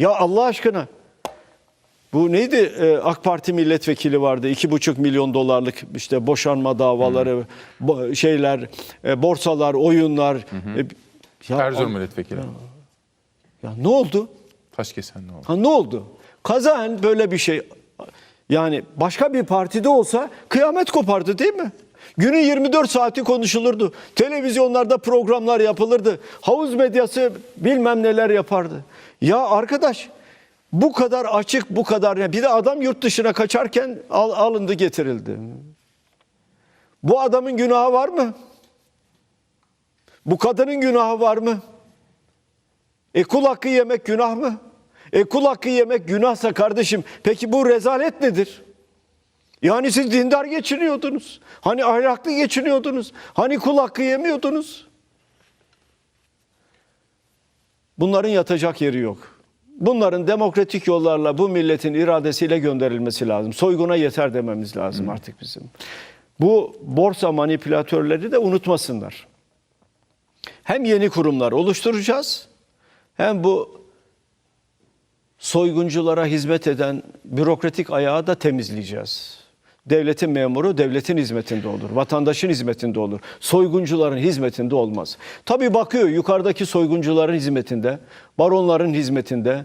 Ya Allah aşkına bu neydi Ee, AK Parti milletvekili vardı iki buçuk milyon dolarlık işte boşanma davaları bo- şeyler e, borsalar oyunlar E, ya, Erzurum milletvekili. ya ne oldu? Taş kesen ne oldu? Ha ne oldu? Kazaen böyle bir şey yani başka bir partide olsa kıyamet kopardı değil mi? Günün 24 saati konuşulurdu. Televizyonlarda programlar yapılırdı. Havuz medyası bilmem neler yapardı. Ya arkadaş bu kadar açık bu kadar bir de adam yurt dışına kaçarken al- alındı getirildi. Bu adamın günahı var mı? Bu kadının günahı var mı? E kul hakkı yemek günah mı? E kul hakkı yemek günahsa kardeşim peki bu rezalet nedir? Yani siz dindar geçiniyordunuz. Hani ahlaklı geçiniyordunuz. Hani kul hakkı yemiyordunuz. Bunların yatacak yeri yok. Bunların demokratik yollarla bu milletin iradesiyle gönderilmesi lazım. Soyguna yeter dememiz lazım artık bizim. Bu borsa manipülatörleri de unutmasınlar. Hem yeni kurumlar oluşturacağız hem bu soygunculara hizmet eden bürokratik ayağı da temizleyeceğiz. Devletin memuru devletin hizmetinde olur. Vatandaşın hizmetinde olur. Soyguncuların hizmetinde olmaz. Tabii bakıyor yukarıdaki soyguncuların hizmetinde, baronların hizmetinde,